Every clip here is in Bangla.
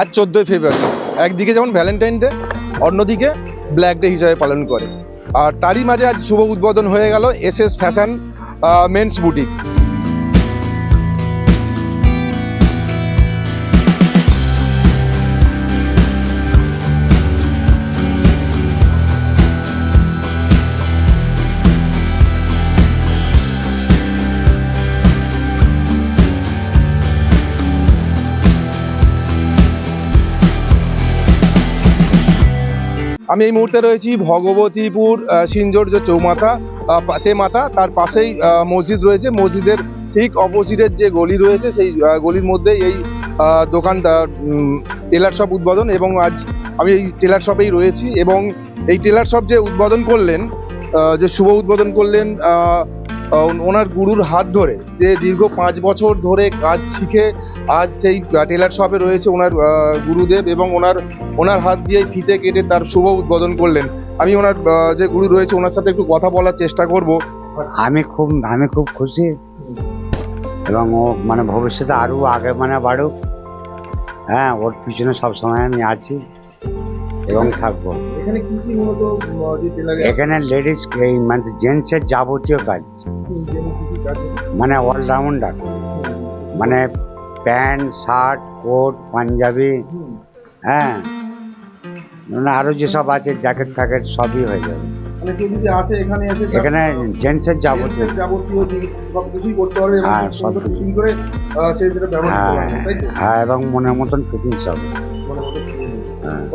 আজ চোদ্দোই ফেব্রুয়ারি। একদিকে যেমন ভ্যালেন্টাইন ডে অন্যদিকে ব্ল্যাক ডে হিসাবে পালন করে। আর তারই মাঝে আজ শুভ উদ্বোধন হয়ে গেল S S Fashion Men's Boutique আমি এই মুহূর্তে রয়েছি ভগবতীপুর সিঞ্জোর যে চৌমাথা তে মাথা, তার পাশেই মসজিদ রয়েছে। মসজিদের ঠিক অপোজিটের যে গলি রয়েছে, সেই গলির মধ্যে এই দোকান টেলার শপ উদ্বোধন এবং আজ আমি এই টেলার শপেই রয়েছি এবং এই টেলার শপ যে উদ্বোধন করলেন যে শুভ উদ্বোধন করলেন ওনার গুরুর হাত ধরে যে দীর্ঘ পাঁচ বছর ধরে কাজ শিখে আজ সেই টেলার শপে রয়েছে ওনার গুরুদেব এবং ওনার ওনার হাত দিয়ে ফিতে কেটে তার শুভ উদ্বোধন করলেন। আমি ওনার যে গুরু রয়েছে ওনার সাথে একটু কথা বলার চেষ্টা করব। আমি খুব আমি খুব খুশি। এবং ও মানে ভবিষ্যতে আরও আগে মানে বাড়ুক। হ্যাঁ ওর পিছনে সবসময় আমি আছি। এবং থাকব। এখানে লেডিস মানে জেন্টসের যাবতীয় কাজ। মানে অলরাউন্ডার মানে প্যান্ট শার্ট কোট পাঞ্জাবি হ্যাঁ। মানে আরও যেসব আছে জ্যাকেট ফ্যাকেট সবই হয়ে যাবে। মানে এখানে জেন্টসের যাবতীয়। হ্যাঁ, হ্যাঁ হ্যাঁ এবং মনের মতন ফিটিংস হবে।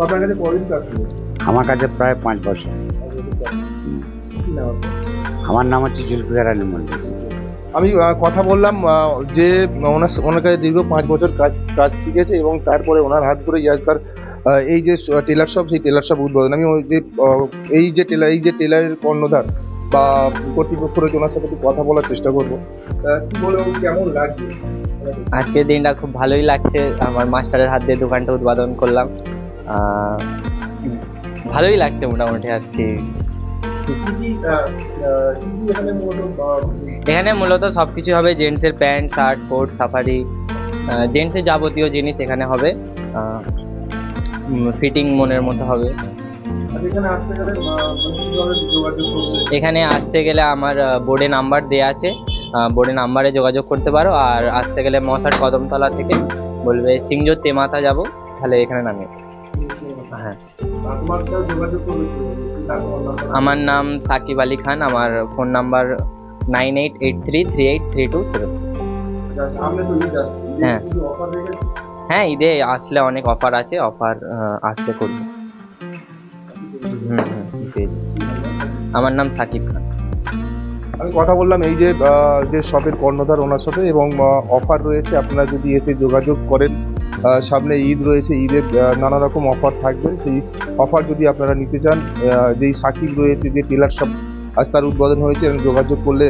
আপনার কাছে কদিন কাজ ছিল? আমার কাছে প্রায় পাঁচ বছর? আমার নাম হচ্ছে জুলফিকার আলী মল্লিক। আমি কথা বললাম যে ওনার ওনার কাছে দীর্ঘ পাঁচ বছর কাজ কাজ শিখেছে এবং তারপরে ওনার হাত ধরে তার এই যে টেলার শপ সেই টেলার শপ উদ্বোধন। আমি ওই যে এই যে টেলার এই যে টেলারের কর্ণধার বা কর্তৃপক্ষ রয়েছে ওনার সাথে একটু কথা বলার চেষ্টা করব। আহ, কি বলে কেমন লাগছে? আজকের দিনটা খুব ভালোই লাগছে। আমার মাস্টারের হাত দিয়ে দোকানটা উদ্বোধন করলাম। ভালোই লাগছে মোটামুটি আর কি। এখানে মূলত সব কিছু হবে জেন্টসের প্যান্ট, শার্ট, কোট, সাফারি জেন্টসের যাবতীয় জিনিস এখানে হবে। ফিটিং মনের মতো হবে। এখানে আসতে গেলে আমার বোর্ডে নাম্বার দেওয়া আছে। বোর্ডে নাম্বারে যোগাযোগ করতে পারো। আর আসতে গেলে মশার কদমতলা থেকে বলবে, সিংজোর তেমাথা যাব। তাহলে এখানে নামি হ্যাঁ। আমার নাম সাকিব আলী খান, আমার phone number nine eight eight three three eight three two ঈদের হ্যাঁ। হ্যাঁ ঈদে আসলে অনেক অফার আছে, অফার আসলে করবে। হুম হুম আমার নাম সাকিব খান। আমি কথা বললাম এই যে যে শপের কর্ণধার ওনার সাথে এবং অফার রয়েছে। আপনারা যদি এসে যোগাযোগ করেন সামনে ঈদ রয়েছে ঈদের নানা রকম অফার থাকবে। সেই অফার যদি আপনারা নিতে চান যেই সাকিব রয়েছে, যে টেলার শপ আজ তার উদ্বোধন হয়েছে এবং যোগাযোগ করলে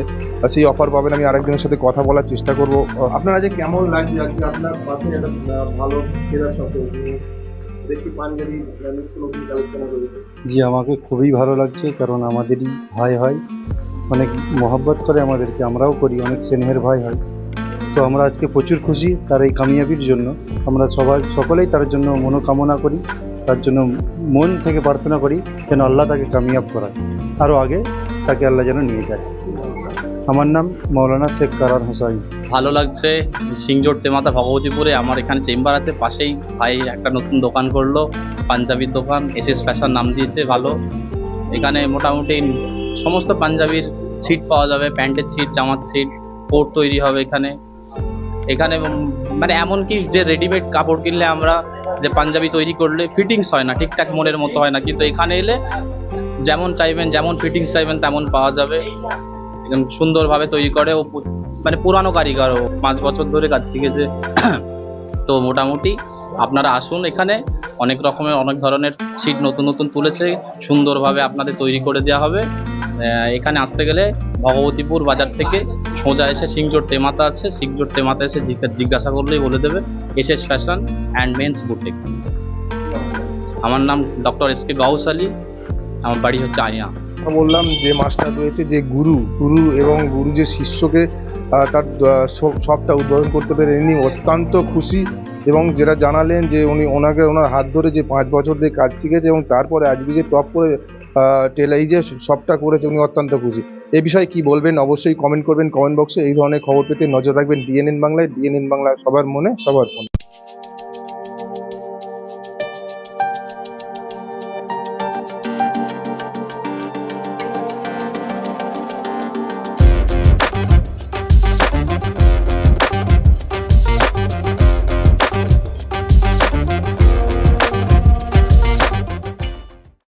সেই অফার পাবেন। আমি আরেকজনের সাথে কথা বলার চেষ্টা করব। আপনারা যে কেমন লাগছে? আজকে আপনার পাশে একটা ভালো টেলার শপ রয়েছে। জি, আমাকে খুবই ভালো লাগছে, কারণ আমাদেরই ভাই হয়। অনেক মহব্বত করে আমাদেরকে, আমরাও করি, অনেক স্নেহের ভাই হয়। তো আমরা আজকে প্রচুর খুশি তার এই কামিয়াবির জন্য। আমরা সবাই, সকলেই তার জন্য মনোকামনা করি, তার জন্য মন থেকে প্রার্থনা করি যেন আল্লাহ তাকে কামিয়াব করায়। আরও আগে তাকে আল্লাহ যেন নিয়ে যায়। আমার নাম মৌলানা শেখ কারার হোসাইন। ভালো লাগছে। সিংজোর তেমাতা ভগবতীপুরে আমার এখানে চেম্বার আছে, পাশেই ভাই একটা নতুন দোকান করল, পাঞ্জাবির দোকান এস এস ফ্যাশন নাম দিয়েছে ভালো। এখানে মোটামুটি সমস্ত পাঞ্জাবির সিট পাওয়া যাবে, প্যান্টের সিট জামার সিট কোট তৈরি হবে এখানে। এখানে মানে এমনকি যে রেডিমেড কাপড় কিনলে আমরা যে পাঞ্জাবি তৈরি করলে ফিটিংস হয় না, ঠিকঠাক মনের মতো হয় না। কিন্তু এখানে এলে যেমন চাইবেন, যেমন ফিটিংস চাইবেন, তেমন পাওয়া যাবে। একদম সুন্দরভাবে তৈরি করে ও মানে পুরানো কারিগর ও। পাঁচ বছর ধরে কাজ শিখেছে তো মোটামুটি আপনারা আসুন এখানে। অনেক রকমের, অনেক ধরনের সিট নতুন নতুন তুলেছে। সুন্দরভাবে আপনাদের তৈরি করে দেওয়া হবে। এখানে আসতে গেলে ভগবতীপুর বাজার থেকে সোজা এসে সিংজোর তেমাতা আছে, সিংজোর তেমাতা এসে জিজ্ঞাসা করলেই বলে দেবে, S S Fashion and Men's Boutique আমার নাম doctor S K Gaus Ali, আমার বাড়ি হচ্ছে কথা বললাম যে মাস্টার রয়েছে যে গুরু গুরু এবং গুরু যে শিষ্যকে তার সবটা উদ্বোধন করতে পেরে ইনি অত্যন্ত খুশি এবং যেটা জানালেন যে উনি ওনাকে, ওনার হাত ধরে যে পাঁচ বছর ধরে কাজ শিখেছে এবং তারপরে আজকে যে টপ করে টেলা এই যে সবটা করেছে উনি অত্যন্ত খুশি। এ বিষয়ে কি বলবেন? অবশ্যই কমেন্ট করবেন কমেন্ট বক্সে এই ধরনের খবর পেতে নজর রাখবেন ডিএনএন বাংলায়। ডিএনএন বাংলা সবার মনে সবার মনে।